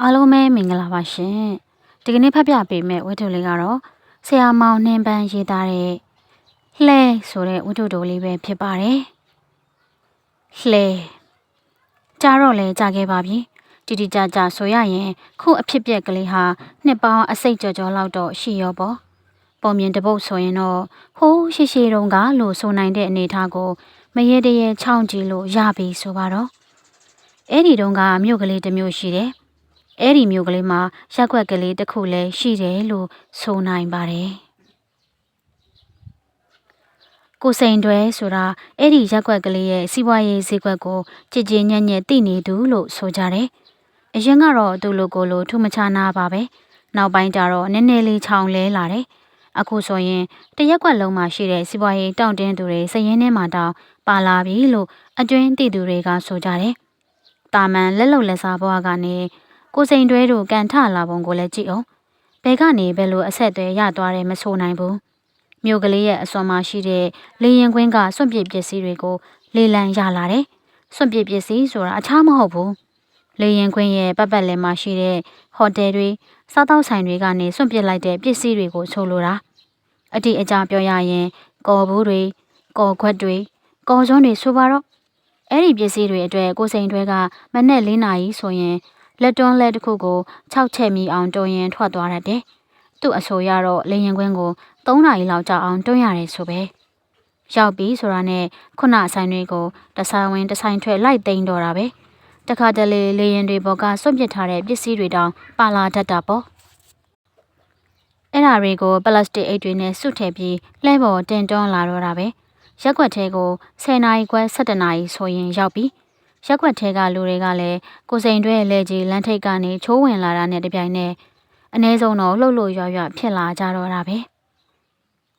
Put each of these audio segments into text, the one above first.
အားလုံးပဲမင်္ဂလာပါရှင်ဒီကနေ့ဖတ်ပြပေးမယ့်ဝတ္ထုလေးကတော့ဆရာမောင်နှင်းပန်းရေးသားတဲ့လှဲဆိုတဲ့ဝတ္ထုတိုလေးပဲဖြစ်ပါတယ်လှဲကြားတော့လဲကြားခဲ့ပါပြီတီတီကြကြဆိုရရင်ခုအဖြစ်ပြက်ကလေးဟာနှစ်ပေါင်းအစိတ်ကြော်ကြော်လောက်တော့ရှိရောပေါ့ပုံမြင်တပုတ်ဆိုရင်တော့ဟိုးရှိရှိတုန်းကလို့ဆိုနိုင်တဲ့အနေအထားကိုမရေတရေချောင်းကြည့်လို့ရပြီဆိုပါတော့အဲ့ဒီတုန်းကမြို့ကလေးတစ်မြို့ရှိတယ် အဲ့ဒီမျိုးကလေးမှာရက်ွက်ကလေးတစ်ခုလည်းရှိတယ်လို့ဆိုနိုင်ပါတယ်။ကိုစိန်တွဲဆိုတာအဲ့ဒီရက်ွက်ကလေးရဲ့စီးပွားရေးဈေးကွက်ကိုကြည်ကြည်ညံ့ညံ့သိနေသူလို့ဆိုကြတယ်။အရင်ကတော့သူ့လိုကိုလိုထူမခြားနာပါပဲ။နောက်ပိုင်းကျတော့နည်းနည်းလေးချောင်လဲလာတယ်။အခုဆိုရင်တရက်ွက်လုံးမှာရှိတဲ့စီးပွားရေးတောင့်တင်းသူတွေစည်ရင်းထဲမှာတောင်ပါလာပြီလို့အတွင်းသိသူတွေကဆိုကြတယ်။တာမန်လက်လုံလက်စားဘဝကနေ ကိုစိန်တွဲတို့ကန်ထလာပုံကိုလည်းကြည့်အောင်ဘဲကနေဘယ်လိုအဆက်အသွယ်ရသွားတယ်မဆိုနိုင်ဘူးမြို့ကလေးရဲ့အစွမ်းမရှိတဲ့လေရင်ကွင်းကစွန့်ပစ်ပစ္စည်းတွေကိုလေလံရလာတယ်စွန့်ပစ်ပစ္စည်းဆိုတာအခြားမဟုတ်ဘူးလေရင်ကွင်းရဲ့ပတ်ပတ်လည်မှာရှိတဲ့ဟိုတယ်တွေစားသောက်ဆိုင်တွေကနေစွန့်ပစ်လိုက်တဲ့ပစ္စည်းတွေကိုဆိုလိုတာအတိအကျပြောရရင်ကော်ဘူးတွေကော်ခွက်တွေကော်စွန်းတွေဆိုပါတော့အဲ့ဒီပစ္စည်းတွေအတွက်ကိုစိန်တွဲကမနဲ့၄နာရီဆိုရင် လက်တွန်းလက်တစ်ခုကို6ချက်မိအောင်တွန်းရင်ထွက်သွားတတ်တယ်။သူ့အဆိုရတော့လေရင်ကွင်းကို3နာရီလောက်ကြာအောင်တွန်းရတယ်ဆိုပဲ။ရောက်ပြီဆိုတာနဲ့ခုနဆိုင်တွေကိုတဆိုင်ဝင်တဆိုင်ထွက်လိုက်သိမ်းတော့တာပဲ။တခါတလေလေရင်တွေဘောကစွန့်ပစ်ထားတဲ့ပစ္စည်းတွေတောင်ပါလာတတ်တာပေါ့။အဲ့ဒါတွေကိုပလတ်စတစ်အိတ်တွေနဲ့စုထည့်ပြီးလှဲပေါ်တင်တွန်းလာတော့တာပဲ။ရက်ွက်ထဲကို10နာရီခွဲ17နာရီဆိုရင်ရောက်ပြီ။ ရက်ွက်ထဲကလူတွေကလည်းကိုစိန်တွဲရဲ့လက်ကြီးလမ်းထိပ်ကနေချိုးဝင်လာတာနဲ့တပြိုင်နက်အ ਨੇ ဆုံးတော့လှုပ်လှုပ်ရွရွဖြစ်လာကြတော့တာပဲ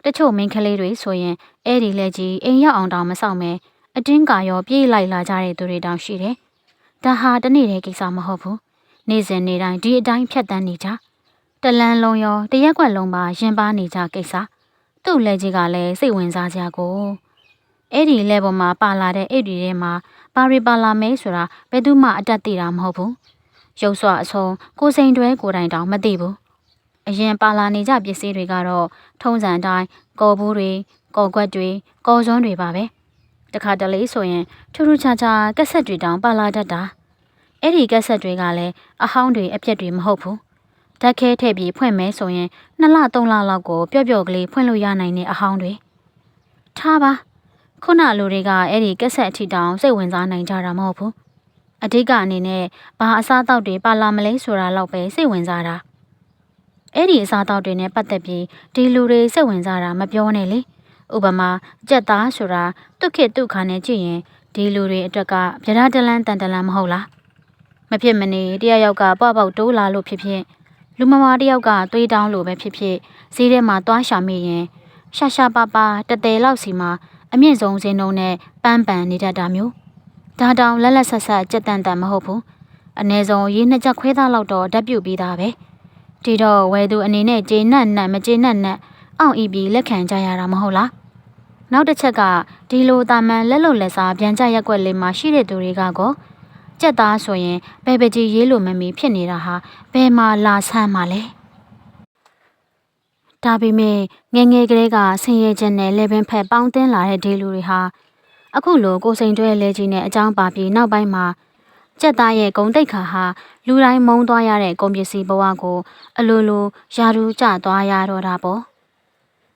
တချို့မင်းကလေးတွေဆိုရင်အဲ့ဒီလက်ကြီးအိမ်ရောက်အောင်တောင်မဆောင်မဲအတင်းကာရောပြေးလိုက်လာကြတဲ့သူတွေတောင်ရှိတယ်ဒါဟာတနေ့တည်းကိစ္စမဟုတ်ဘူးနေ့စဉ်နေ့တိုင်းဒီအတိုင်းဖြတ်တန်းနေကြတလန်းလုံးရောတရက်ွက်လုံးပါရင်ပါနေကြကိစ္စသူ့လက်ကြီးကလည်းစိတ်ဝင်စားစရာကိုအဲ့ဒီလက်ပေါ်မှာပါလာတဲ့အိတ်တွေထဲမှာ ဘာရီပါလာမဲဆိုတာဘယ်သူမှအတက်သိတာမဟုတ်ဘူးရုပ်စွာအဆုံးကိုစိန်တွဲကိုတိုင်တောင်မသိဘူးအရင်ပါလာနေကြပစ္စည်းတွေကတော့ထုံးစံတိုင်းကော်ဘူးတွေကော်ကွက်တွေကော်စွန်းတွေပါပဲတခါတလေဆိုရင်ထူးထူးခြားခြားကက်ဆက်တွေတောင်ပါလာတတ်တာအဲ့ဒီကက်ဆက်တွေကလည်းအဟောင်းတွေအပြက်တွေမဟုတ်ဘူးဓာတ်ခဲထည့်ပြီးဖွင့်မဲဆိုရင်နှစ်လသုံးလလောက်ကိုပျော့ပျော့ကလေးဖွင့်လို့ရနိုင်တဲ့အဟောင်းတွေထားပါ ခုနလူတွေကအဲ့ဒီကက်ဆက်အထီတောင်စိတ်ဝင်စားနိုင်ကြတာမဟုတ်ဘူးအဓိကအနေနဲ့ဘာအစားအသောက်တွေပါလာမလဲဆိုတာလောက်ပဲစိတ်ဝင်စားတာအဲ့ဒီအစားအသောက်တွေနဲ့ပတ်သက်ပြီးဒီလူတွေစိတ်ဝင်စားတာမပြောနဲ့လေဥပမာကြက်သားဆိုတာတုခေတုခါနဲ့ကြည့်ရင်ဒီလူတွေအတွက်ကဗျာဒတလန်းတန်တလန်းမဟုတ်လားမဖြစ်မနေတယောက်ယောက်ကပွားပေါက်တိုးလာလို့ဖြစ်ဖြစ်လူမမာတယောက်ကသွေးတောင်းလို့ပဲဖြစ်ဖြစ်ဈေးထဲမှာသွားရှာမိရင်ရှာရှာပါပါတတဲလောက်စီမှာ အမြင့်ဆုံးဈေးနှုန်းနဲ့ပန်းပန်နေတတ်တာမျိုးဒါတောင်လက်လက်ဆက်ဆက်ကြက်တန်တန်မဟုတ်ဘူးအ ਨੇ ဆုံးရေးနှစ်ချက်ခွဲသားလောက်တော့ဓာတ်ပြုတ်ပြီးသားပဲဒီတော့ဝယ်သူအနေနဲ့ကျေနပ်နပ်မကျေနပ်နပ်အောင်ဤပြီးလက်ခံကြရတာမဟုတ်လားနောက်တစ်ချက်ကဒီလိုတာမန်လက်လုံလက်စားပြန်ကြရက်ွက်လေးမှာရှိတဲ့သူတွေကကောကြက်သားဆိုရင်ဘယ်ပကြီးရေးလို့မမီဖြစ်နေတာဟာဘယ်မှာလာဆန်းမှာလဲ ဒါပေမဲ့ငငယ်ကလေးကဆင်းရဲခြင်းနဲ့လေပင်ဖက်ပေါင်းတင်းလာတဲ့ဒေလူတွေဟာအခုလိုကိုစိန်တွဲလဲကြီးနဲ့အကြောင်းပါပြီးနောက်ပိုင်းမှာကြက်သားရဲ့ဂုံတိတ်ခါဟာလူတိုင်းမုံသွားရတဲ့ကုန်ပစ္စည်းဘဝကိုအလိုလိုယာရူးကျသွားရတော့တာပေါ့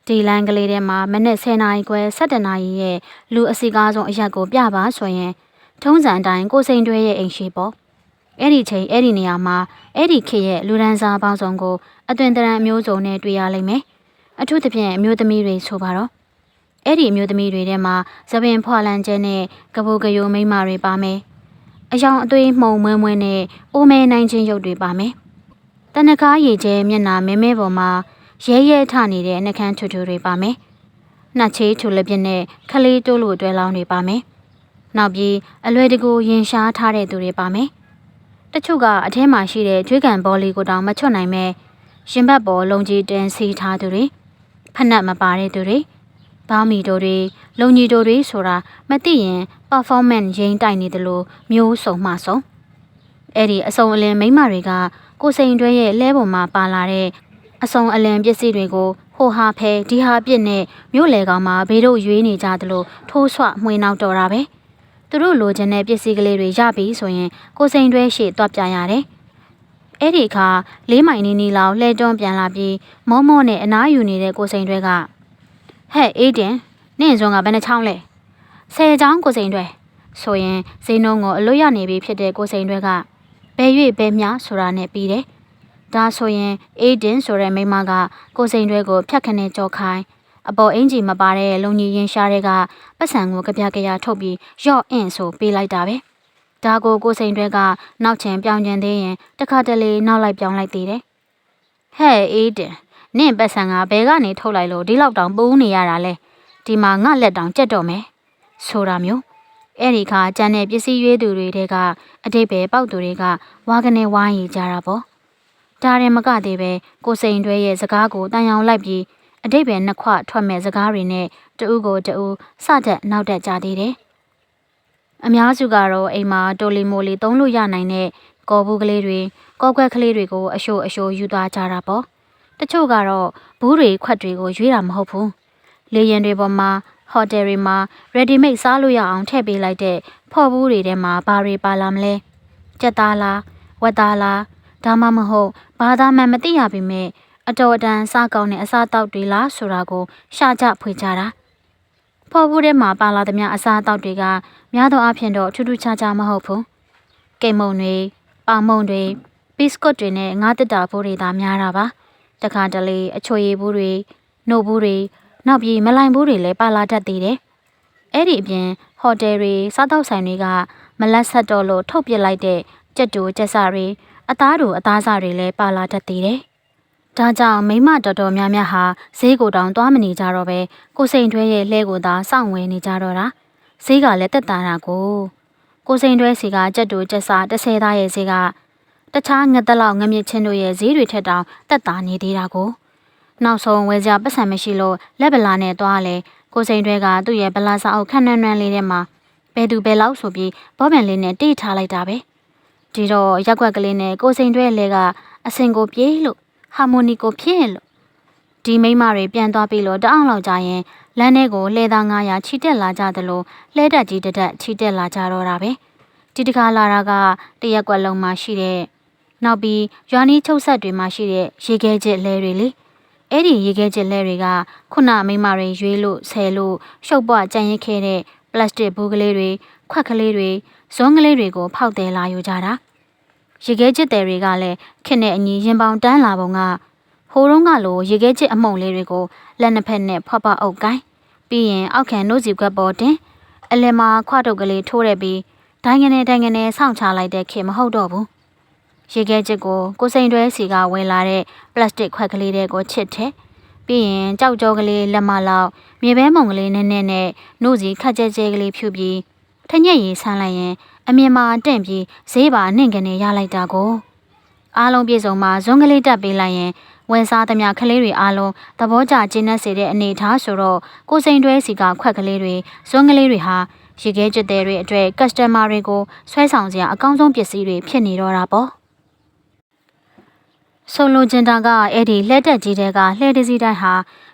ဒီလန်ကလေးထဲမှာမနက်10နာရီခွဲ17နာရီရဲ့လူအစီကားဆုံးအရက်ကိုပြပါဆိုရင်ထုံးစံအတိုင်းကိုစိန်တွဲရဲ့အိမ်ရှိပေါ့ အဲ့ဒီချိန်အဲ့ဒီနေရာမှာအဲ့ဒီခေရဲ့လူဒန်းစားပေါင်းစုံကိုအသွင်တရံအမျိုးစုံနဲ့တွေ့ရလိမ့်မယ်အထူးသဖြင့်အမျိုးသမီးတွေဆိုပါတော့အဲ့ဒီအမျိုးသမီးတွေထဲမှာသပင်ဖွာလန်ကျဲနဲ့ကပိုကယိုမိန်းမတွေပါမယ်အယောင်အသွေးမှုံမွဲမွဲနဲ့အိုမဲနိုင်ခြင်းရုပ်တွေပါမယ်တနခါရည်ကျဲမျက်နာမဲမဲပေါ်မှာရဲရဲထနေတဲ့နှကန်းထူထူတွေပါမယ်နှက်ချေးထူလက်ပြင်းနဲ့ခလေးတိုးလိုတွဲလောင်းတွေပါမယ်နောက်ပြီးအလွယ်တကူရင်ရှားထားတဲ့သူတွေပါမယ် တချို့ကအထဲမှာရှိတဲ့ကျွေးကန်ဘောလီကိုတောင်မချွတ်နိုင်မဲ့ရှင်ဘတ်ပေါ်လုံကြီးတန်းစီထားသူတွေဖက်နှက်မပါတဲ့သူတွေဘောင်းမီတို့တွေလုံကြီးတို့တွေဆိုတာမသိရင် performance ရင်းတိုက်နေတယ်လို့မျိုးစုံမှဆုံးအဲ့ဒီအစုံအလင်မိန်းမတွေကကိုစိန်တွဲရဲ့လဲပေါ်မှာပါလာတဲ့အစုံအလင်ပစ္စည်းတွေကိုဟိုဟာဖဲဒီဟာပြစ်နဲ့မြို့လေကောင်မှာဘေးတို့ရွေးနေကြသလိုထိုးဆွမှွေနောက်တော်တာပဲ သူတို့လိုချင်တဲ့ပစ္စည်းကလေးတွေရပြီဆိုရင်ကိုစိန်တွဲရှေ့သွားပြရတယ်အဲ့ဒီအခါလေးမိုင်နီနီလောက်လှဲတွန်းပြန်လာပြီးမောမောနဲ့အနားယူနေတဲ့ကိုစိန်တွဲကဟဲ့အေးတင်နင့်စွန်ကဘယ်နှချောင်းလဲဆယ်ချောင်းကိုစိန်တွဲဆိုရင်ဇိနှုံကိုအလွတ်ရနေပြီဖြစ်တဲ့ကိုစိန်တွဲကဘယ်၍ဘယ်မျှဆိုတာနဲ့ပြီးတယ်ဒါဆိုရင်အေးတင်ဆိုတဲ့မိန်းမကကိုစိန်တွဲကိုဖြတ်ခနဲ့ကြောခိုင်း အပေါ်အင်ကြီးမပါတဲ့လုံကြီးရင်ရှားတဲ့ကပတ်စံကိုကြပြကြရထုတ်ပြီးရော့အင်းဆိုပေးလိုက်တာပဲဒါကိုကိုစိန်တွဲကနောက်ချင်ပြောင်းကျင်သေးရင်တခါတလေနောက်လိုက်ပြောင်းလိုက်သေးတယ်ဟဲ့အေးတင်နင့်ပတ်စံကဘယ်ကနေထုတ်လိုက်လို့ဒီလောက်တောင်ပူးနေရတာလဲဒီမှာငါလက်တောင်ကြက်တော့မယ်ဆိုတာမျိုးအဲ့ဒီခါကျန်တဲ့ပစ္စည်းရွေးသူတွေတဲကအတိတ်ပဲပေါက်သူတွေကဝါကနေဝိုင်းရီကြတာပေါ့ဒါရင်မကသေးပဲကိုစိန်တွဲရဲ့စကားကိုတန်ရောင်လိုက်ပြီး အတိတ်ပဲနှစ်ခွထွက်မဲ့စကားတွေနဲ့တူးကိုတူးစတဲ့နောက်တက်ကြသေးတယ်အများစုကတော့အိမ်မှာတိုလီမိုလီသုံးလို့ရနိုင်တဲ့ကော်ဘူးကလေးတွေကော့ကွက်ကလေးတွေကိုအရှို့အရှို့ယူသွားကြတာပေါ့တချို့ကတော့ဘူးတွေခွက်တွေကိုရွေးတာမဟုတ်ဘူးလေရင်တွေပေါ်မှာဟိုတယ်တွေမှာ ready made စားလို့ရအောင်ထည့်ပေးလိုက်တဲ့ဖော်ဘူးတွေထဲမှာဘာတွေပါလာမလဲကြက်သားလားဝက်သားလားဒါမှမဟုတ်ဘာသာမှန်မသိရပေမဲ့ အတော်အတန်စားကောင်းတဲ့အစားအသောက်တွေလားဆိုတာကိုရှာကြဖွေကြတာဖော်ဘူးထဲမှာပါလာသမျှအစားအသောက်တွေကများသောအားဖြင့်တော့ထူးထူးခြားခြားမဟုတ်ဘူးကိတ်မုံတွေပါမုံတွေဘစ်စကွတ်တွေနဲ့ငါးတက်တာဘူးတွေသာများတာပါတခါတလေအချွေရည်ဘူးတွေနှုတ်ဘူးတွေနောက်ပြီးမလိုင်ဘူးတွေလည်းပါလာတတ်သေးတယ်အဲ့ဒီအပြင်ဟိုတယ်တွေစားတောက်ဆိုင်တွေကမလက်ဆက်တော့လို့ထုတ်ပစ်လိုက်တဲ့ကြက်တူကြက်စတွေအသားတူအသားစတွေလည်းပါလာတတ်သေးတယ်။ ဒါကြောင့်မိမတော်တော်များများဟာဈေးကိုတောင်သွားမနေကြတော့ပဲကိုစိန်ထွဲရဲ့လှဲကိုသာစောင့်ဝင်နေကြတော့တာ။ဈေးကလည်းတက်တာတာကိုကိုစိန်ထွဲစီကကြက်တူကြက်စ30သားရဲ့ဈေးကတခြားငက်တက်လောက်ငမြင့်ချင်းတို့ရဲ့ဈေးတွေထက်တောင်တက်တာနေသေးတာကိုနောက်ဆုံးဝယ်ကြပတ်စံမရှိလို့လက်ဗလာနဲ့သွားလဲကိုစိန်ထွဲကသူ့ရဲ့ဗလာစာအုပ်ခန့်နှန်းနှန်းလေးထဲမှာဘယ်သူဘယ်လောက်ဆိုပြီးဘောပန်လေးနဲ့တိထားလိုက်တာပဲဒီတော့ရက်ွက်ကလေးနဲ့ကိုစိန်တွဲလဲကအစင်ကိုပြေးလို့ ဟာမိုနီကိုဖြစ်လို့ဒီမိမတွေပြန်သွားပြီလို့တအောင်လောက်ကြရင်လမ်းထဲကိုလှဲသား900ချီတက်လာကြသလိုလှဲတက်ကြီးတက်တက်ချီတက်လာကြတော့တာပဲဒီတခါလာတာကတရက်ကွက်လုံးမှာရှိတဲ့နောက်ပြီးရွာနီးချုပ်ဆက်တွေမှာရှိတဲ့ရေခဲကျစ်လဲတွေလေအဲ့ဒီရေခဲကျစ်လဲတွေကခုနမိမတွေရွေးလို့ဆယ်လို့ရှုပ်ပွားကြံရစ်ခဲ့တဲ့ပလတ်စတစ်ဘူးကလေးတွေခွက်ကလေးတွေဇွန်းကလေးတွေကိုဖောက်တယ်လာယူကြတာ ရေခဲချစ်တယ်တွေကလည်းခက်နဲ့အညီရင်ပေါင်တန်းလာပုံကဟိုတုန်းကလိုရေခဲချစ်အမုံလေးတွေကိုလက်နှစ်ဖက်နဲ့ဖွက်ဖွက်အုပ်ကိုင်းပြီးရင်အောက်ခံနို့စီကွက်ပေါ်တင်အလယ်မှာခွတုတ်ကလေးထိုးရပြီးဒိုင်းငနေဒိုင်းငနေစောင့်ချလိုက်တဲ့ခင်မဟုတ်တော့ဘူးရေခဲချစ်ကိုကိုစိန်တွဲစီကဝင်လာတဲ့ပလတ်စတစ်ခွက်ကလေးတွေကိုချစ်တယ်ပြီးရင်ကြောက်ကြောကလေးလက်မလောက်မြေပဲမုံကလေးနဲ့နဲ့နဲ့နှုတ်စီခက်ကြဲကြဲကလေးဖြူပြီးထညက်ရည်ဆန်းလိုက်ရင် အမြင်မှာတင့်ပြီးဈေးပါနှင့်ကနေရလိုက်တာကိုအားလုံးပြည့်စုံမှာဇွန်ကလေးတက်ပေးလိုက်ရင်ဝန်စားသမျှကလေးတွေအားလုံးသဘောကျကျင်းနေစေတဲ့အနေထားဆိုတော့ကိုစိန်တွဲစီကခွက်ကလေးတွေဇွန်ကလေးတွေဟာရေခဲကျတဲ့တွေအတွက် customer တွေကိုဆွဲဆောင်စရာအကောင်းဆုံးပစ္စည်းတွေဖြစ်နေတော့တာပေါ့ဆုံလိုချင်တာကအဲ့ဒီလက်တက်ကြီးတဲ့ကလှဲတစည်းတိုင်းဟာ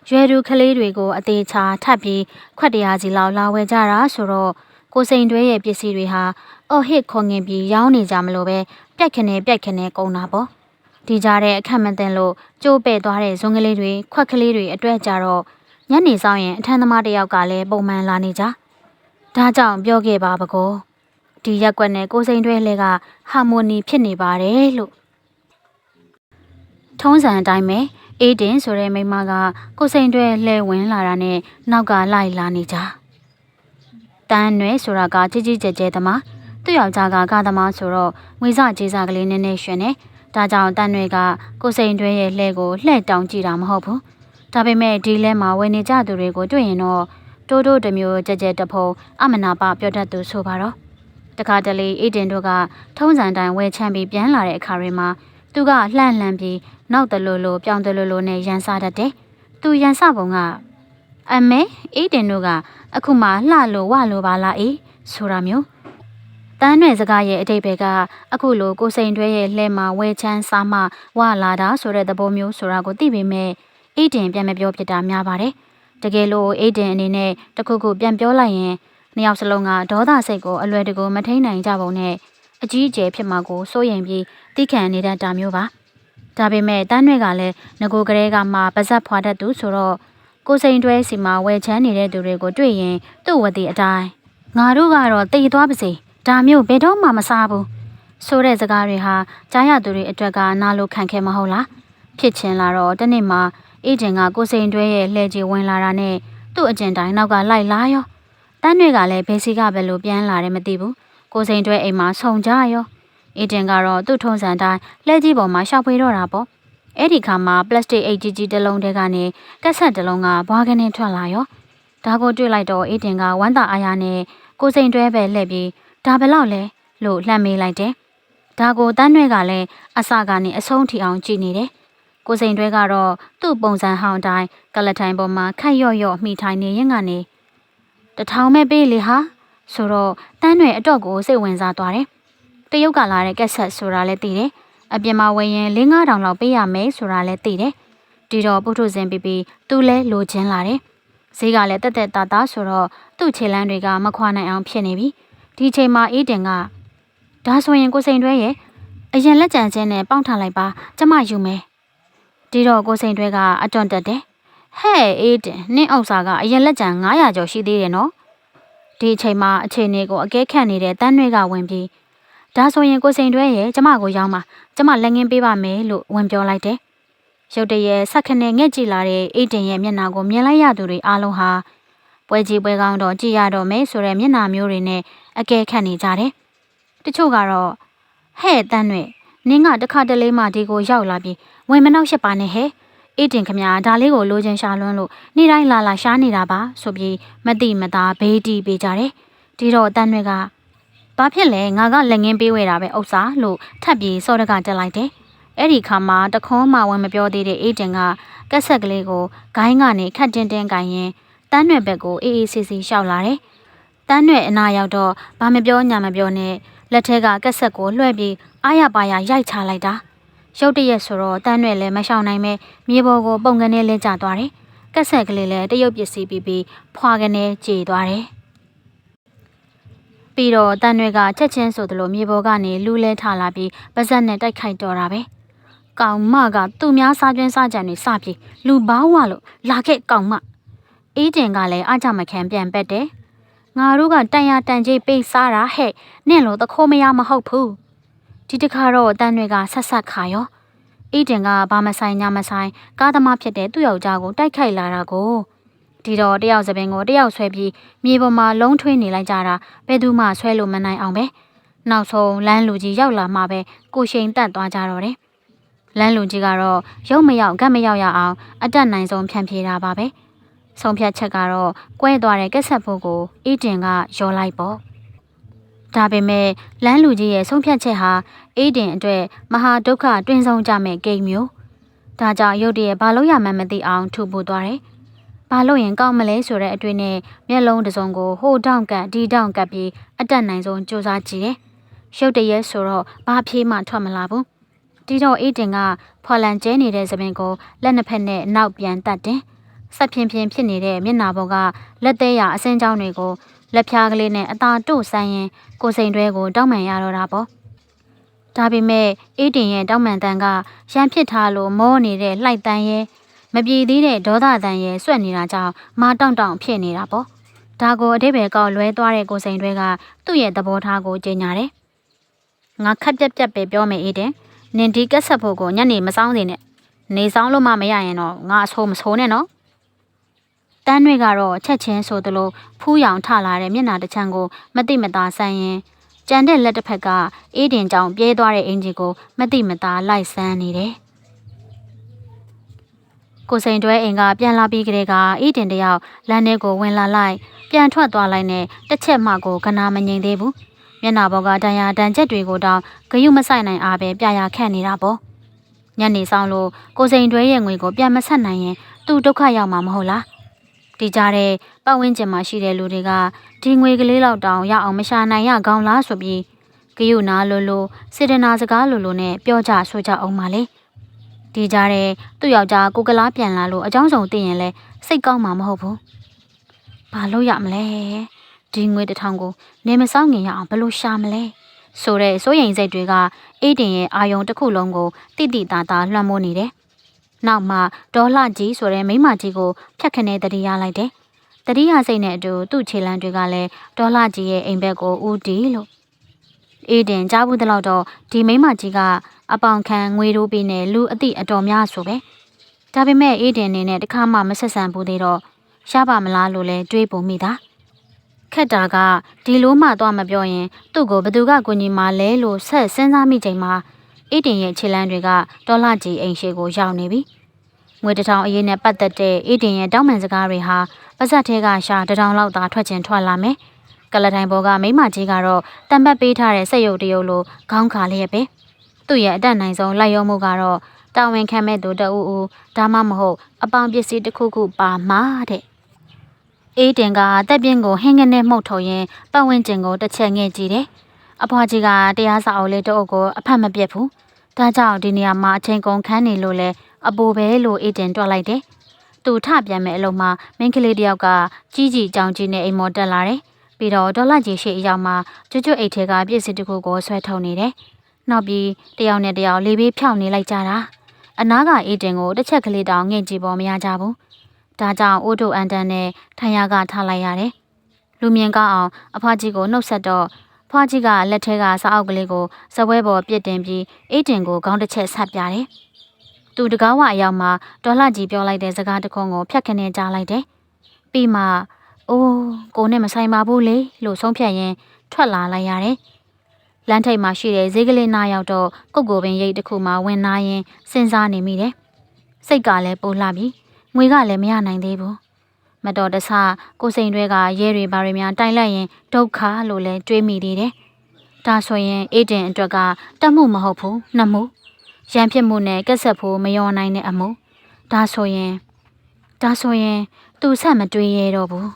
ရွယ်သူကလေးတွေကိုအသေးချာထပ်ပြီးခွက်တရာကြီးလောက်လာဝယ်ကြတာဆိုတော့ကိုစိန်တွဲရဲ့ပစ္စည်းတွေဟာ အော်ဟစ်ခေါငင်ပြီးရောင်းနေကြမလို့ပဲပြက်ခနဲပြက်ခနဲကုန်တာပေါ့ဒီကြားတဲ့အခက်မတင်လို့ကျိုးပဲ့သွားတဲ့ဇွန်ကလေးတွေခွက်ကလေးတွေအတွက်ကြတော့ညနေဆောင်ရင်အထမ်းသမားတယောက်ကလည်းပုံမှန်လာနေကြဒါကြောင့်ပြောခဲ့ပါပကောဒီရက်ကွက်နဲ့ကိုစိန်တွဲလဲကဟာမိုနီဖြစ်နေပါတယ်လို့ထုံးစံအတိုင်းပဲအေးတင်ဆိုတဲ့မိမကကိုစိန်တွဲလှဲဝင်လာတာနဲ့နောက်ကလိုက်လာနေကြတန်းနွယ်ဆိုတာကကြီးကြီးကျယ်ကျယ်သမား သူ့ယောက်ျားကကားသမားဆိုတော့ငွေစကြေးစားကလေးနည်းနည်းရှင်နေဒါကြောင့်တန်းနွယ်ကကိုစိန်တွဲရဲ့လှဲကိုလှဲ့တောင်ကြည့်တာမဟုတ်ဘူးဒါပေမဲ့ဒီလဲမှာဝင်နေကြသူတွေကိုတွေ့ရင်တော့တိုးတိုးတမျိုးကြက်ကြက်တဖုံအမနာပပြောတတ်သူဆိုပါတော့တခါတလေအေးတင်တို့ကထုံးစံတိုင်းဝဲချမ်းပြီးပြန်လာတဲ့အခါတွေမှာသူကလှန့်လှန့်ပြီးနောက်တလူလူပြောင်းတလူလူနဲ့ရန်စားတတ်တယ်သူရန်စပုံကအမေအေးတင်တို့ကအခုမှလှလို့ဝလို့ပါလားအေးဆိုတာမျိုး တန်းရွယ်စကားရဲ့အတိတ်ဘက်ကအခုလိုကိုစိန်တွဲရဲ့လှဲမှာဝဲချမ်းစားမှဝလာတာဆိုတဲ့သဘောမျိုးဆိုတာကိုသိပေမဲ့အိတ်တင်ပြန်မပြောဖြစ်တာများပါတယ်။တကယ်လို့အိတ်တင်အနေနဲ့တခုခုပြန်ပြောလိုက်ရင်နှစ်ယောက်စလုံးကဒေါသစိတ်ကိုအလွယ်တကူမထိန်နိုင်ကြပုံနဲ့အကြီးအကျယ်ဖြစ်မှာကိုစိုးရိမ်ပြီးတိခံနေတတ်တာမျိုးပါ။ဒါပေမဲ့တန်းတွေကလည်းငကိုကလေးကမှပါဇက်ဖွာတတ်သူဆိုတော့ကိုစိန်တွဲစီမှာဝဲချမ်းနေတဲ့သူတွေကိုတွေ့ရင်သူ့ဝတိအတိုင်းငါတို့ကတော့တည်သွားပါစေ ဒါမျိုးဘယ်တော့မှမစားဘူးဆိုတဲ့စကားတွေဟာကြားရသူတွေအတွက်ကနားလို့ခံခဲ့မဟုတ်လားဖြစ်ချင်လာတော့တနေ့မှအေဂျင်ကကိုစိန်တွဲရဲ့လှည့်ကြီးဝင်လာတာနဲ့သူ့အကျင်တိုင်းနောက်ကလိုက်လာရောတန်းတွေကလည်းဘယ်စီကဘယ်လိုပြန်လာတယ်မသိဘူးကိုစိန်တွဲအိမ်မှာဆုံကြရောအေဂျင်ကတော့သူ့ထုံးစံတိုင်းလှည့်ကြီးပေါ်မှာရှောက်ဖွေးတော့တာပေါ့အဲ့ဒီခါမှာပလတ်စတစ်အိတ်ကြီးကြီးတစ်လုံးတည်းကနေကက်ဆက်တစ်လုံးကဘွားကနေထွက်လာရောဒါကိုတွေ့လိုက်တော့အေဂျင်ကဝမ်းသာအားရနဲ့ကိုစိန်တွဲပဲလှည့်ပြီး ဒါဘယ်လောက်လဲလို့လှမ်းမေးလိုက်တယ်ဒါကိုတန်းတွဲကလည်းအစကနေအဆုံးထိအောင်ကြည့်နေတယ်ကိုစိန်တွဲကတော့သူ့ပုံစံဟောင်းတိုင်းကလထိုင်ပေါ်မှာခက်ရော့ရော့မိထိုင်နေရင်ကနေတထောင်မဲ့ပေးလေဟာဆိုတော့တန်းတွဲအတော့ကိုစိတ်ဝင်စားသွားတယ်တရုတ်ကလာတဲ့ကက်ဆက်ဆိုတာလည်းသိတယ်အပြင်မှာဝင်ရင်၄-၅တောင်လောက်ပေးရမယ်ဆိုတာလည်းသိတယ်ဒီတော့ပုထုဇဉ်ပြပြီးသူလဲလိုချင်လာတယ်ဈေးကလည်းတက်တက်တာတာဆိုတော့သူ့ခြေလမ်းတွေကမခွာနိုင်အောင်ဖြစ်နေပြီ ဒီချိန်မှာအေးတင်ကဒါဆိုရင်ကိုစိန်တွဲရဲ့အရင်လက်ကြံချင်းနဲ့ပေါင်းထားလိုက်ပါကျမယူမယ်ဒီတော့ကိုစိန်တွဲကအတွန့်တက်တယ်ဟဲ့အေးတင်နင့်ဥစ္စာကအရင်လက်ကြံ900ကျော်ရှိသေးတယ်နော်ဒီအချိန်မှာအချိန်လေးကိုအကဲခတ်နေတဲ့တန်းတွေကဝင်ပြီးဒါဆိုရင်ကိုစိန်တွဲရဲ့ကျမကိုရောင်းပါကျမလက်ငင်းပေးပါမယ်လို့ဝင်ပြောလိုက်တယ်ရုတ်တရက်ဆက်ခနဲ့ငှက်ကြည့်လာတဲ့အိတ်တင်ရဲ့မျက်နှာကိုမြင်လိုက်ရသူတွေအားလုံးဟာပွဲကြီးပွဲကောင်းတော့ကြည်ရတော့မယ်ဆိုတဲ့မျက်နှာမျိုးတွေနဲ့ အကဲခတ်နေကြတယ်။တချို့ကတော့ဟဲ့တန်းတွေနင်းကတခါတလေမှဒီကိုရောက်လာပြီးဝင်မနှောက်ရှက်ပါနဲ့ဟဲ့။အိတ်တင်ခမညာဒါလေးကိုလိုချင်ရှာလွန်းလို့နေ့တိုင်းလာလာရှားနေတာပါဆိုပြီးမတိမသားဘေးတီးပေးကြတယ်။ဒီတော့တန်းတွေကဘာဖြစ်လဲငါကလက်ငင်းပေးဝဲတာပဲဥစ္စာလို့ထပ်ပြီးစောတကတက်လိုက်တယ်။အဲ့ဒီခါမှာတခွန်းမှဝင်မပြောသေးတဲ့အေးတင်ကကက်ဆက်ကလေးကိုဂိုင်းကနေခတ်တင်းတင်းကင်ရင်တန်းရွယ်ဘက်ကိုအေးအေးဆေးဆေးရှောက်လာတယ်။ တန်းရွယ်အနာရောက်တော့ဘာမပြောညာမပြောနဲ့လက်ထဲကကက်ဆက်ကိုလွှဲပြီးအားရပါရရိုက်ချလိုက်တာ။ရုတ်တရက်ဆိုတော့တန်းရွယ်လည်းမရှောင်နိုင်ပဲမြေပေါ်ကိုပုံကနေလဲကျသွားတယ်။ကက်ဆက်ကလေးလည်းတရုတ်ပစ္စည်းပြီးပြီးဖွာကနေကြေသွားတယ်။ပြီးတော့တန်တွေကချက်ချင်းဆိုသလိုမြေပေါ်ကနေလူးလဲထလာပြီးပါဇက်နဲ့တိုက်ခိုက်တော့တာပဲ။ကောင်မကသူများစားကျွင်းစားကြံတွေစပြီးလူဘာဝလို့လာခဲ့ကောင်မအေးတင်ကလည်းအကြမခံပြန်ပက်တယ်။ ငါတို့ကတန်ရတန်ကြီးပိတ်စားတာဟဲ့နင့်လို့တခိုးမရမဟုတ်ဘူး။ဒီတခါတော့တန်တွေကဆက်ဆက်ခါရောအေးတင်ကဘာမဆိုင်ညာမဆိုင်ကားသမားဖြစ်တဲ့သူ့ယောက်ျားကိုတိုက်ခိုက်လာတာကိုဒီတော့တယောက်စပင်ကိုတယောက်ဆွဲပြီးမြေပေါ်မှာလုံးထွေးနေလိုက်ကြတာဘယ်သူမှဆွဲလို့မနိုင်အောင်ပဲနောက်ဆုံးလမ်းလူကြီးရောက်လာမှပဲကိုရှိန်တက်သွားကြတော့တယ်လမ်းလူကြီးကတော့ရုပ်မရောက်ကတ်မရောက်ရအောင်အတက်နိုင်ဆုံးဖြန့်ဖြေတာပါပဲ ဆုံးဖြတ်ချက်ကတော့ကွဲသွားတဲ့ကက်ဆက်ဖို့ကိုအီတင်ကယောလိုက်ပေါ့ဒါပေမဲ့လမ်းလူကြီးရဲ့ဆုံးဖြတ်ချက်ဟာအေးတင်အတွက်မဟာဒုက္ခတွင်ဆုံးကြမဲ့ဂိမ်းမျိုးဒါကြောင့်ရုတ်တရက်ဘာလို့ရမှန်းမသိအောင်ထူပို့သွားတယ်ဘာလို့ရင်ကောင်းမလဲဆိုတဲ့အတွေ့နဲ့မျက်လုံးတစ်စုံကိုဟိုတောင့်ကပ်ဒီတောင့်ကပ်ပြီးအတက်နိုင်ဆုံးစူးစမ်းကြည့်တယ်။ရုပ်တရက်ဆိုတော့ဘာဖြေးမှထွက်မလာဘူး။ဒီတော့အေးတင်ကဖော်လန်ကျဲနေတဲ့သပင်ကိုလက်နှစ်ဖက်နဲ့နောက်ပြန်တတ်တယ်။ ဆက်ဖြင်းဖြင်းဖြစ်နေတဲ့မျက်နာပေါ်ကလက်သေးရအစင်းကြောင်းတွေကိုလက်ဖြားကလေးနဲ့အသာတို့ဆန်းရင်ကိုစိန်တွဲကိုတောက်မှန်ရတော့တာပေါ့။ဒါပေမဲ့အေးတင်ရဲ့တောက်မှန်တန်ကရန်ဖြစ်ထားလို့မောနေတဲ့လှိုက်တန်ရဲ့မပြေသေးတဲ့ဒေါသတန်ရဲ့ဆွက်နေတာကြောင့်မာတောင့်တောင့်ဖြစ်နေတာပေါ့ဒါကိုအတိဘယ်ကောက်လွဲသွားတဲ့ကိုစိန်တွေကသူ့ရဲ့သဘောထားကိုကြေညာတယ်ငါခက်ပြက်ပြက်ပဲပြောမယ်အေးတယ်နင်ဒီကက်ဆက်ဖို့ကိုညနေမဆောင်စေနဲ့နေဆောင်လို့မှမရရင်တော့ငါအဆိုးမဆိုးနဲ့နော် တန်းတွေကတော့ချက်ချင်းဆိုသလိုဖူးရောင်ထလာတဲ့မျက်နှာတစ်ချမ်းကိုမတိမသားဆန်းရင်ကြံတဲ့လက်တစ်ဖက်ကအေးတင်ကြောင်ပြေးသွားတဲ့အင်ဂျီကိုမတိမသားလိုက်ဆန်းနေတယ်ကိုစိန်တွဲအိမ်ကပြန်လာပြီးကလေးကအေးတင်တယောက်လမ်းထဲကိုဝင်လာလိုက်ပြန်ထွက်သွားလိုက်နဲ့တစ်ချက်မှကိုကနာမငြိမ်သေးဘူးမျက်နှာပေါ်ကတန်ရာတန်ချက်တွေကိုတောင်ဂယုမဆိုင်နိုင်အားပဲပြရာခန့်နေတာပေါ့ညနေဆောင်လို့ကိုစိန်တွဲရဲ့ငွေကိုပြန်မဆက်နိုင်ရင်သူ့ဒုက္ခရောက်မှာမဟုတ်လား ဒီကြားတဲ့ပတ်ဝန်းကျင်မှာရှိတဲ့လူတွေကဒီငွေကလေးလောက်တောင်ရအောင်မရှာနိုင်ရကောင်းလားဆိုပြီးဂယုနာလိုလိုစေတနာစကားလိုလိုနဲ့ပြောကြဆိုကြအောင်ပါလေဒီကြားတဲ့သူ့ယောက်ျားကိုကလားပြန်လာလို့အကြောင်းစုံသိရင်လဲစိတ်ကောင်းမှာမဟုတ်ဘူးဘာလို့ရမလဲဒီငွေတစ်ထောင်ကိုနေမဆောင်ငင်ရအောင်ဘယ်လိုရှာမလဲဆိုတဲ့စိုးရိမ်စိတ်တွေကအေးတင်ရဲ့အာယုံတစ်ခုလုံးကိုတိတိတသားလွှမ်းမိုးနေတယ် နောက်မှဒေါ်လှကြီးဆိုတဲ့မိန်းမကြီးကိုဖြတ်ခနဲတတိရလိုက်တယ်။တတိယစိတ်နဲ့အတူသူ့ခြေလမ်းတွေကလည်းဒေါ်လှကြီးရဲ့အိမ်ဘက်ကိုဦးတီလို့အေးတင်ကြားဘူးတလောက်တော့ဒီမိန်းမကြီးကအပေါင်ခံငွေရိုးပေးနဲ့လူအသည့်အတော်များဆိုပဲ။ဒါပေမဲ့အေးတင်နေနဲ့တခါမှမဆက်ဆံဘူးသေးတော့ရပါမလားလို့လဲတွေးပုံမိတာ။ခက်တာကဒီလိုမှတော့မပြောရင်သူ့ကိုဘသူကကိုညီမလဲလို့ဆက်စဉ်းစားမိချိန်မှာ အေးတင်ရဲ့ခြေလမ်းတွေကဒေါ်လာကြီးအိမ်ရှိကိုရောက်နေပြီ။ငွေတထောင်အရေးနဲ့ပတ်သက်တဲ့အေးတင်ရဲ့တောင်းပန်စကားတွေဟာပါဇက်ထဲကရှာတထောင်လောက်သာထွက်ချင်ထွက်လာမယ်။ကလထိုင်ဘောကမိမကြီးကတော့တံပတ်ပေးထားတဲ့စက်ရုပ်တရုပ်လိုခေါင်းခါလျက်ပဲ။သူ့ရဲ့အတက်နိုင်ဆုံးလိုက်ရုံမှုကတော့တာဝန်ခံမဲ့သူတအူးဦးဒါမှမဟုတ်အပေါင်ပစ္စည်းတစ်ခုခုပါမှာတဲ့။အေးတင်ကတက်ပြင်းကိုဟင်းကနေမှုတ်ထုတ်ရင်းပတ်ဝန်းကျင်ကိုတစ်ချက်ငဲ့ကြည့်တယ်။ အဖွားကြီးကတရားစာအုပ်လေးတအုပ်ကိုအဖတ်မပြတ်ဘူး။ဒါကြောင့်ဒီနေရာမှာအချိန်ကုန်ခန်းနေလို့လဲအပူပဲလို့အေးတင်တွက်လိုက်တယ်။သူထပြန်မဲ့အလုံးမှာမင်းကလေးတယောက်ကကြီးကြီးကြောင်ကြီးနဲ့အိမ်မော်တက်လာတယ်။ပြီးတော့ဒေါ်လာကြီးရှိအရောက်မှာကျွတ်ကျွတ်အိတ်ထဲကပြည့်စည်တစ်ခုကိုဆွဲထုတ်နေတယ်။နောက်ပြီးတယောက်နဲ့တယောက်လေးပေးဖြောင်းနေလိုက်ကြတာ။အနားကအေးတင်ကိုတစ်ချက်ကလေးတောင်ငှင့်ကြည့်ပေါ်မရကြဘူး။ဒါကြောင့်အိုးတို့အန်တန်နဲ့ထိုင်ရကထားလိုက်ရတယ်။လူမြင်ကောင်းအောင်အဖွားကြီးကိုနှုတ်ဆက်တော့ ဖွားကြီးကလက်ထဲကစာအုပ်ကလေးကိုစပွဲပေါ်ပြစ်တင်ပြီးအေးတင်ကိုခေါင်းတစ်ချက်ဆက်ပြတယ်။သူတကားဝအရောက်မှာဒေါ်လာကြီးပြောလိုက်တဲ့စကားတစ်ခုကိုဖြတ်ခနဲ့ကြားလိုက်တယ်။ပြီးမှအိုးကိုနဲ့မဆိုင်ပါဘူးလေလို့ဆုံးဖြတ်ရင်းထွက်လာလိုက်ရတယ်။လမ်းထိပ်မှာရှိတဲ့ဈေးကလေးနားရောက်တော့ကုတ်ကိုပင်ရိတ်တစ်ခုမှဝင်နာရင်စဉ်းစားနေမိတယ်။စိတ်ကလည်းပိုလှပြီ။ငွေကလည်းမရနိုင်သေးဘူး။ မတော်တဆကိုစိန်တွေကရဲတွေဘာတွေများတိုင်လိုက်ရင်ဒုက္ခလို့လဲတွေးမိသေးတယ်။ဒါဆိုရင်အေးတင်အတွက်ကတတ်မှုမဟုတ်ဘူးနှမှုရန်ဖြစ်မှုနဲ့ကက်ဆက်ဖို့မယောနိုင်တဲ့အမှုဒါဆိုရင်ဒါဆိုရင်သူဆက်မတွေးရတော့ဘူး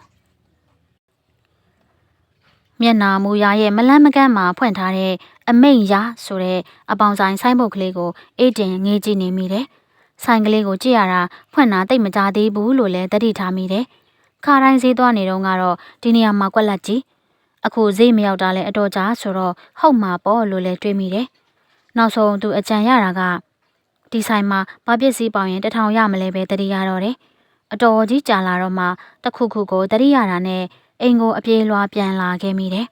မျက်နာမူရရဲ့မလန်းမကန်းမှာဖွင့်ထားတဲ့အမိန်ရဆိုတဲ့အပေါင်ဆိုင်ဆိုင်းဘုတ်ကလေးကိုအေးတင်ငေးကြည့်နေမိတယ်ဆိုင်ကလေးကိုကြည့်ရတာဖွင့်တာတိတ်မကြသေးဘူးလို့လည်းတတိထားမိတယ် ခါတိုင်းဈေးသွားနေတော့ကတော့ဒီနေရာမှာကွက်လက်ကြည့်အခုဈေးမရောက်တာလဲအတော်ကြာဆိုတော့ဟုတ်မှာပေါ့လို့လည်းတွေးမိတယ်နောက်ဆုံးသူအကြံရတာကဒီဆိုင်မှာဘာပစ္စည်းပေါင်ရင်တထောင်ရမလဲပဲတတိရတော့တယ်အတော်ကြီးကြာလာတော့မှတခုခုကိုတတိရတာနဲ့အိမ်ကိုအပြေးလွှာပြန်လာခဲ့မိတယ်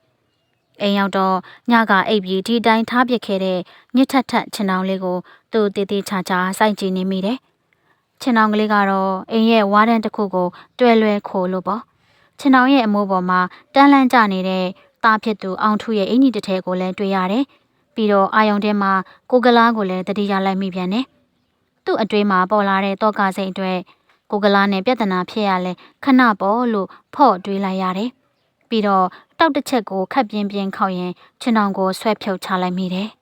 အိမ်ရောက်တော့ညကအိပ်ပြီးဒီတိုင်းထားပစ်ခဲ့တဲ့ညစ်ထက်ထက်ခြံတောင်လေးကိုသူတည်တည်ချာချာစိုက်ကြည့်နေမိတယ် ခြံတောင်ကလေးကတော့အိမ်ရဲ့ဝါးတန်းတစ်ခုကိုတွဲလွဲခိုးလို့ပေါ့ခြံတောင်ရဲ့အမိုးပေါ်မှာတန်းလန်းကျနေတဲ့သားဖြစ်သူအောင်ထုရဲ့အင်ကြီးတစ်ထည်ကိုလည်းတွေ့ရတယ်ပြီးတော့အာယုံထဲမှာကိုကလားကိုလည်းတတိယလိုက်မိပြန်တယ်။သူ့အတွေးမှာပေါ်လာတဲ့တောကစိတ်အတွက်ကိုကလားနဲ့ပြဿနာဖြစ်ရလဲခဏပေါ်လို့ဖော့တွေးလိုက်ရတယ်။ပြီးတော့တောက်တစ်ချက်ကိုခတ်ပြင်းပြင်းခောက်ရင်ခြင်အောင်ကိုဆွဲဖြုတ်ချလိုက်မိတယ်။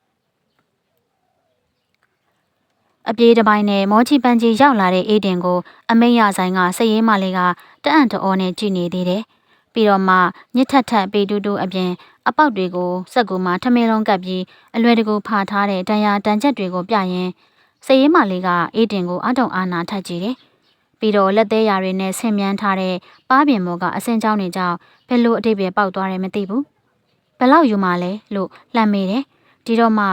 အပြေးတစ်ပိုင်းနဲ့မောချီပန်းကြီးရောက်လာတဲ့အေးတင်ကို အမိတ်ရဆိုင်ကစည်ရေးမလေးကတအံ့တော်နဲ့ကြည့်နေသေးတယ်။ပြီးတော့မှညစ်ထက်ထက်ပေတူတူအပြင်အပေါက်တွေကိုစက်ကူမှာထမင်းလုံးကပ်ပြီးအလွယ်တကူဖာထားတဲ့တန်ရာတန်ချက်တွေကိုပြရင်စည်ရေးမလေးကအေးတင်ကိုအတုံအာနာထက်ကြည့်တယ်။ပြီးတော့လက်သေးရာတွေနဲ့ဆင်မြန်းထားတဲ့ပါးပြင်မောကအစင်ကြောင်းတွေကြောင့်ဘယ်လိုအတိတ်ပဲပေါက်သွားတယ်မသိဘူး။ဘယ်လောက်ယူမှလဲလို့လှမ်းမေးတယ်။ဒီတော့မှ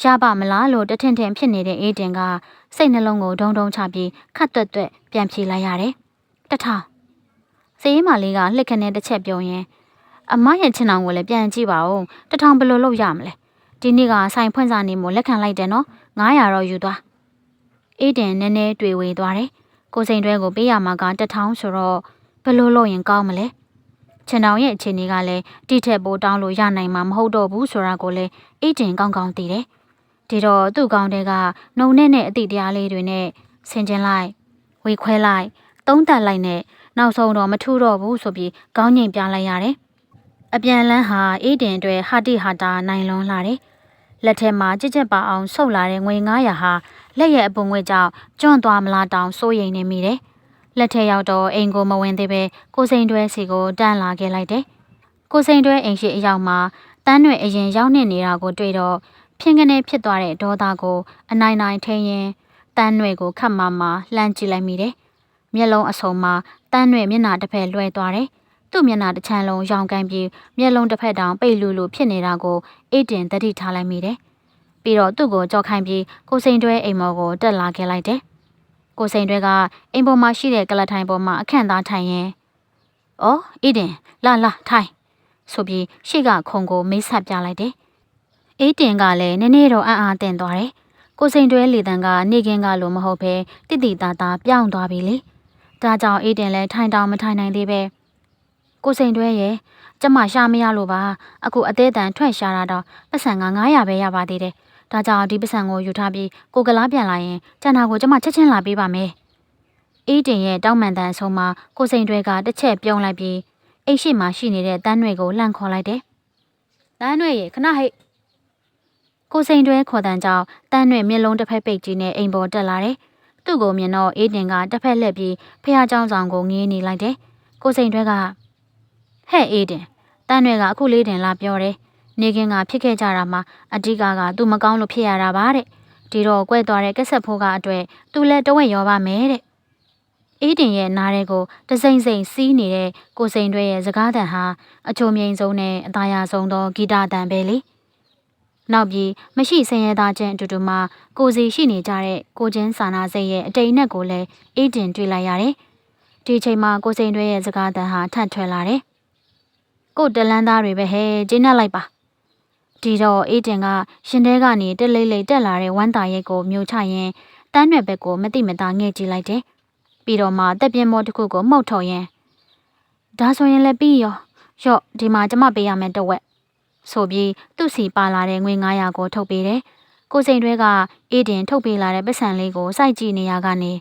ရပါမလားလို့တထင်ထင်ဖြစ်နေတဲ့အေးတင်ကစိတ်နှလုံးကိုဒုံဒုံချပြီးခတ်တွက်တွက်ပြန်ဖြေလိုက်ရတယ်။တထောင်စည်ရေးမလေးကလှစ်ခနဲ့တစ်ချက်ပြုံးရင်အမရဲ့ချင်အောင်ကိုလည်းပြန်ကြည့်ပါဦးတထောင်ဘယ်လိုလုပ်ရမလဲဒီနေ့ကဆိုင်ဖွင့်စာနေမို့လက်ခံလိုက်တယ်နော်900တော့ယူသွားအေးတင်နည်းနည်းတွေ့ဝေသွားတယ်ကိုစိန်တွဲကိုပေးရမှာကတထောင်ဆိုတော့ဘယ်လိုလုပ်ရင်ကောင်းမလဲချင်အောင်ရဲ့အခြေအနေကလည်းတိထက်ပိုတောင်းလို့ရနိုင်မှာမဟုတ်တော့ဘူးဆိုတာကိုလည်းအေးတင်ကောင်းကောင်းသိတယ် ဒီတော့သူ့ကောင်းတဲ့ကနှုံနဲ့နဲ့အတိတရားလေးတွေနဲ့ဆင်ကျင်လိုက်ဝေခွဲလိုက်သုံးတက်လိုက်နဲ့နောက်ဆုံးတော့မထူတော့ဘူးဆိုပြီးခေါင်းငိမ်ပြလိုက်ရတယ်အပြန်လန်းဟာအေးတင်အတွက်ဟာတိဟာတာနိုင်လွန်လာတယ်လက်ထဲမှာကြက်ကြက်ပါအောင်ဆုပ်လာတဲ့ငွေ900ဟာလက်ရဲ့အပုံငွေကြောင့်ကျွန့်သွားမလားတောင်စိုးရိမ်နေမိတယ်လက်ထက်ရောက်တော့အိမ်ကိုမဝင်သေးပဲကိုစိန်တွဲစီကိုတန်းလာခဲ့လိုက်တယ်ကိုစိန်တွဲအိမ်ရှိအရောက်မှာတန်းတွေအရင်ရောက်နေနေတာကိုတွေ့တော့ ဖြင်းကနေဖြစ်သွားတဲ့ဒေါသကိုအနိုင်နိုင်ထိန်ရင်တန်းတွေကိုခတ်မမလှမ်းကြည့်လိုက်မိတယ်မျက်လုံးအစုံမှာတန်းတွေမျက်နှာတစ်ဖက်လွှဲသွားတယ်သူ့မျက်နှာတစ်ချမ်းလုံးရောင်ကန်ပြီးမျက်လုံးတစ်ဖက်တောင်ပိတ်လူလူဖြစ်နေတာကိုအေးတင်တတိထားလိုက်မိတယ်ပြီးတော့သူ့ကိုကြောက်ခိုင်းပြီးကိုစိန်တွဲအိမ်မော်ကိုတက်လာခဲ့လိုက်တယ်ကိုစိန်တွဲကအိမ်ပေါ်မှာရှိတဲ့ကလထိုင်ပေါ်မှာအခန့်သားထိုင်ရင်။အော်အေးတင်လာလာထိုင်ဆိုပြီးရှေ့ကခုံကိုမိတ်ဆက်ပြလိုက်တယ်။ အေးတင်ကလည်းနည်းနည်းတော့အံ့အားသင့်သွားတယ်။ကိုစိန်တွဲလေတန်းကနေကင်းကလိုမဟုတ်ဘဲတိတိတသားပြောင်းသွားပြီလေ။ဒါကြောင့်အေးတင်လည်းထိုင်တောင်မထိုင်နိုင်သေးပဲ။ကိုစိန်တွဲရဲ့ကျမရှာမရလို့ပါအခုအသေးတန်ထွက်ရှာတာတော့ပတ်စံက900ပဲရပါသေးတယ်။ဒါကြောင့်ဒီပတ်စံကိုယူထားပြီးကိုကလားပြန်လာရင်ကျန်တာကိုကျမချက်ချင်းလာပေးပါမယ်။အေးတင်ရဲ့တောင်းမှန်တန်အဆုံးမှာကိုစိန်တွဲကတစ်ချက်ပြုံးလိုက်ပြီးအိတ်ရှိမှရှိနေတဲ့တန်းတွေကိုလှန့်ခေါ်လိုက်တယ်။တန်းတွေရဲ့ခဏဟိတ် ကိုစိန်တွဲခေါ်တန်းကြောင့်တန်းတွေမျက်လုံးတစ်ဖက်ပိတ်ကြီးနဲ့အိမ်ပေါ်တက်လာတယ်။သူ့ကိုမြင်တော့အေးတင်ကတစ်ဖက်လှည့်ပြီးဖះเจ้าဆောင်ကိုငေးနေလိုက်တယ်။ကိုစိန်တွဲကဟဲ့အေးတင်တန်းတွေကအခုလေးတင်လာပြောတယ်။နေကင်းကဖြစ်ခဲ့ကြတာမှာအဓိကကသူမကောင်းလို့ဖြစ်ရတာပါတဲ့။ဒီတော့ကွဲသွားတဲ့ကက်ဆက်ဖိုးကအတွေ့သူလည်းတဝက်ရောပါမယ်တဲ့။အေးတင်ရဲ့နားထဲကိုတစိမ့်စိမ့်စီးနေတဲ့ကိုစိန်တွဲရဲ့စကားတန်ဟာအချိုမြိန်ဆုံးနဲ့အသားရဆုံးသောဂီတတန်ပဲလေ။ နောက်ပြီးမရှိဆင်းရဲသားချင်းအတူတူမှကိုစီရှိနေကြတဲ့ကိုချင်းစာနာစိတ်ရဲ့အတိတ်နဲ့ကိုလည်းအေးတင်တွေ့လိုက်ရတယ်။ဒီချိန်မှာကိုစိန်တွဲရဲ့စကားတန်ဟာထန့်ထွက်လာတယ်။ကိုတလန်းသားတွေပဲဟဲကျင်းနဲ့လိုက်ပါ။ဒီတော့အေးတင်ကရှင်တဲကနေတက်လိမ့်လိမ့်တက်လာတဲ့ဝမ်းတာရိတ်ကိုမြုံချရင်တန်းရွယ်ဘက်ကိုမတိမတာငှဲ့ကြည့်လိုက်တယ်။ပြီးတော့မှတက်ပြင်းမောတစ်ခုကိုမှုတ်ထော်ရင်ဒါဆိုရင်လည်းပြီးရောရော့ဒီမှာကျမပေးရမယ်တဝက် ဆိုပြီးသူ့စီပါလာတဲ့ငွေ900ကိုထုတ်ပေးတယ်။ကိုစိန်တွဲကအေးတင်ထုတ်ပေးလာတဲ့ပတ်စံလေးကိုစိုက်ကြည့်နေရကနေ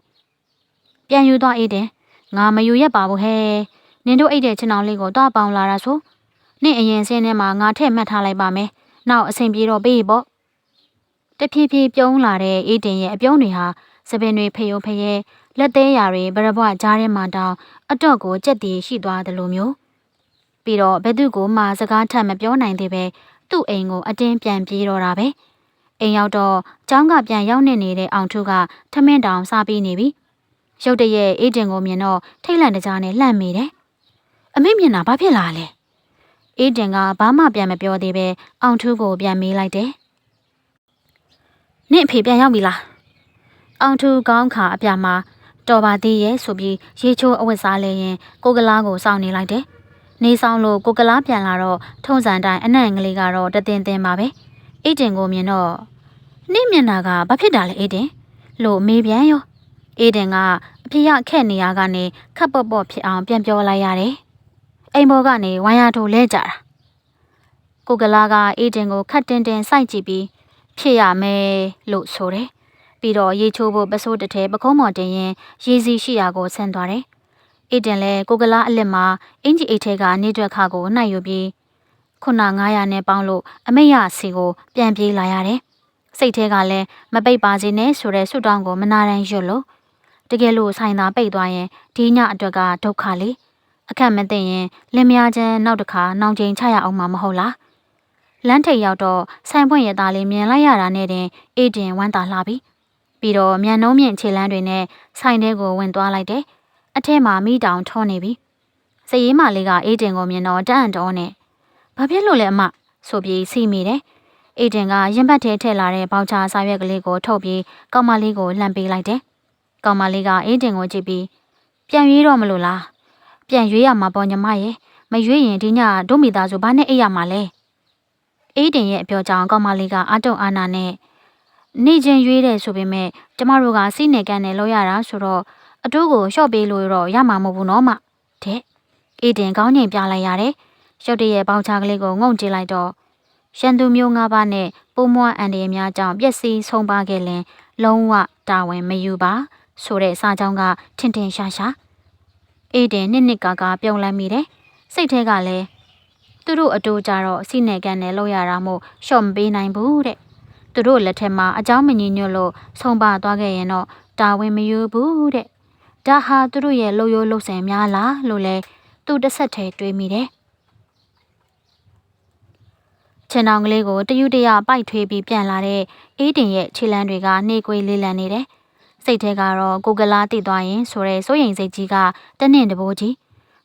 ပြန်ယူသွားအေးတင်ငါမယူရက်ပါဘူးဟဲ့နင်တို့အိတ်တဲ့ချင်အောင်လေးကိုတွားပေါင်လာတာဆိုနင့်အရင်စင်းထဲမှာငါထည့်မှတ်ထားလိုက်ပါမယ်။နောက်အဆင်ပြေတော့ပေးပေါ့။တဖြည်းဖြည်းပြုံးလာတဲ့အေးတင်ရဲ့အပြုံးတွေဟာစပင်တွေဖယိုဖယဲလက်သေးရာတွေဗရဘွားကြားထဲမှာတောင်အတော့ကိုကြက်တီရှိသွားတယ်လို့မျိုး ပြီးတော့ဘဲသူကိုမှစကားထပ်မပြောနိုင်သေးပဲသူ့အိမ်ကိုအတင်းပြန်ပြေးတော့တာပဲအိမ်ရောက်တော့ကျောင်းကပြန်ရောက်နေနေတဲ့အောင်ထုကထမင်းတောင်စားပြီးနေပြီရုတ်တရက်အေးတင်ကိုမြင်တော့ထိတ်လန့်တကြားနဲ့လှမ်းမိတယ်အမေမြင်တာဘာဖြစ်လာလဲအေးတင်ကဘာမှပြန်မပြောသေးပဲအောင်ထုကိုပြန်မေးလိုက်တယ်နင့်အဖေပြန်ရောက်ပြီလားအောင်ထုကောင်းခါအပြမှာတော်ပါသေးရဲ့ဆိုပြီးရေချိုးအဝတ်စားလဲရင်ကိုကလားကိုစောင့်နေလိုက်တယ်။ နေဆောင်လို့ကိုကလားပြန်လာတော့ထုံးစံတိုင်းအနံ့ကလေးကတော့တသင်သင်ပါပဲ။အိတ်တင်ကိုမြင်တော့နင့်မျက်နှာကဘာဖြစ်တာလဲအိတ်တင်လို့မေးပြန်ရောအိတ်တင်ကအဖေရခက်နေရကနေခပ်ပေါ့ပေါ့ဖြစ်အောင်ပြန်ပြောလိုက်ရတယ်။အိမ်ဘောကနေဝိုင်းရထိုးလဲကြတာ။ကိုကလားကအိတ်တင်ကိုခတ်တင်တင်စိုက်ကြည့်ပြီးဖြစ်ရမယ်လို့ဆိုတယ်။ပြီးတော့ရေချိုးဖို့ပစိုးတစ်ထဲပကုံးမော်တင်ရင်ရေစီရှိရာကိုဆင်းသွားတယ်။ အိတ်တင်လဲကိုကလာအလစ်မှာအင်ဂျီအိတ်ထဲကနေတွက်ခါကိုနှိုက်ယူပြီးခုန900နဲ့ပေါင်းလို့အမိတ်ရစီကိုပြန်ပြေးလာရတယ်။စိတ်ထဲကလည်းမပိတ်ပါစေနဲ့ဆိုတဲ့ဆုတောင်းကိုမနာတမ်းရွတ်လို့တကယ်လို့ဆိုင်သာပိတ်သွားရင်ဒီညအတွက်ကဒုက္ခလေအခက်မသိရင်လင်မယားချင်းနောက်တစ်ခါနောင်ချိန်ချရအောင်မှာမဟုတ်လားလမ်းထိပ်ရောက်တော့ဆိုင်ပွင့်ရသားလေးမြင်လိုက်ရတာနဲ့တင်အေးတင်ဝမ်းသာလှပြီပြီးတော့မြန်နှုံးမြင့်ခြေလမ်းတွေနဲ့ဆိုင်ထဲကိုဝင်သွားလိုက်တယ်။ အထက်မှာမိတောင်ထောနေပြီ။စရေးမလေးကအေးတင်ကိုမြင်တော့တန်တော်နဲ့ဘာဖြစ်လို့လဲအမဆိုပြီးစီမိတယ်။အေးတင်ကရင်ဘတ်ထဲထည့်လာတဲ့ပေါချာစာရွက်ကလေးကိုထုတ်ပြီးကောင်မလေးကိုလှမ်းပေးလိုက်တယ်။ကောင်မလေးကအေးတင်ကိုကြည့်ပြီးပြန်ရွေးတော့မလို့လား။ပြန်ရွေးရမှာပေါ့ညီမရဲ့မရွေးရင်ဒီညဒုမိသားစုဘာနဲ့အိပ်ရမှာလဲ။အေးတင်ရဲ့အပြောကြောင့်ကောင်မလေးကအတုံအာနာနဲ့နေချင်းရွေးတယ်ဆိုပေမဲ့ကျမတို့ကစိနေကန်နဲ့လောက်ရတာဆိုတော့ အတိုးကိုရှော့ပေးလို့တော့ရမှာမဟုတ်ဘူးနော်မတဲ့အေးတင်ကောင်းငင်ပြလိုက်ရတယ်ရုတ်တရက်ပေါင်ချကလေးကိုငုံကြည့်လိုက်တော့ရန်သူမျိုးငါးပါးနဲ့ပုံမွားအန်ဒီများကြောင့်ပျက်စီးဆုံးပါခဲ့လင်လုံးဝတာဝန်မယူပါဆိုတဲ့စာကြောင်းကထင်ထင်ရှားရှားအေးတင်နှစ်နှစ်ကာကာပြုံးလိုက်မိတယ်စိတ်ထဲကလည်းသူတို့အတူကြတော့စိနေကန်နဲ့လောက်ရတာမို့ရှော့မပေးနိုင်ဘူးတဲ့သူတို့လက်ထက်မှာအเจ้าမညီညွတ်လို့ဆုံးပါသွားခဲ့ရင်တော့တာဝန်မယူဘူးတဲ့ ဒါဟာသူတို့ရဲ့လှုပ်ရိုးလှုပ်ဆင်များလားလို့လဲသူတစ်ဆက်တည်းတွေးမိတယ်ချင်အောင်ကလေးကိုတယူတရပိုက်ထွေးပြီးပြန်လာတဲ့အေးတင်ရဲ့ခြေလမ်းတွေကနှေးကွေးလေးလံနေတယ်စိတ်ထဲကတော့ကိုကလာတိသွားရင်ဆိုရဲစိုးရိမ်စိတ်ကြီးကတနင့်တဘိုးကြီး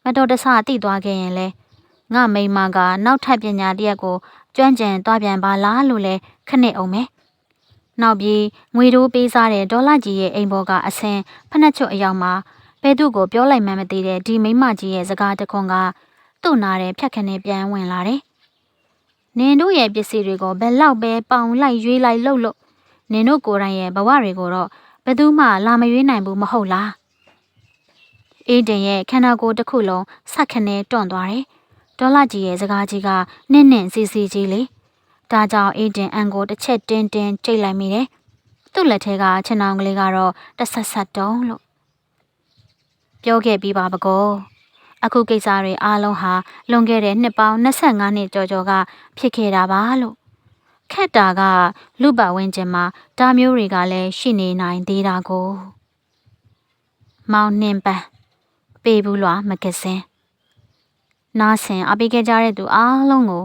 မတော်တဆတိသွားခဲ့ရင်လဲငါမိမကနောက်ထပ်ပညာတရက်ကိုကျွမ်းကျင်သွားပြန်ပါလားလို့လဲခနဲ့အောင်မယ် နောက်ပြီးငွေတိုးပေးစားတဲ့ဒေါ်လာကြီးရဲ့အိမ်ဘော်ကအဆင်ဖနှက်ချွတ်အယောက်မှာဘဲသူ့ကိုပြောလိုက်မှန်းမသိတဲ့ဒီမိမကြီးရဲ့စကားတခွန်းကသူ့နာတဲ့ဖြတ်ခနဲ့ပြန်ဝင်လာတယ်။နင်တို့ရဲ့ပစ္စည်းတွေကိုဘယ်လောက်ပဲပေါင်လိုက်ရွေးလိုက်လှုပ်လို့နင်တို့ကိုယ်တိုင်ရဲ့ဘဝတွေကိုတော့ဘယ်သူမှလာမရွေးနိုင်ဘူးမဟုတ်လား။အေးတင်ရဲ့ခန္ဓာကိုယ်တစ်ခုလုံးဆက်ခနဲ့တွန့်သွားတယ်။ဒေါ်လာကြီးရဲ့စကားကြီးကနင့်နင့်စီစီကြီးလေ။ ဒါကြောင့်အေးတင်အန်ကိုတစ်ချက်တင်းတင်းကြိတ်လိုက်မိတယ်။သူ့လက်ထဲကခြံောင်ကလေးကတော့တဆက်ဆက်တုံးလို့ပြောခဲ့ပြီးပါပကောအခုကိစ္စတွေအားလုံးဟာလွန်ခဲ့တဲ့နှစ်ပေါင်း25နှစ်ကျော်ကျော်ကဖြစ်ခဲ့တာပါလို့ခက်တာက လူပဝင်းကျင်မှာဒါမျိုးတွေကလည်းရှိနေနိုင်သေးတာကိုမောင်နှင်းပန်းပေးဘူးလွာမဂဇင်းနားဆင်အပိခဲ့ကြတဲ့သူအားလုံးကို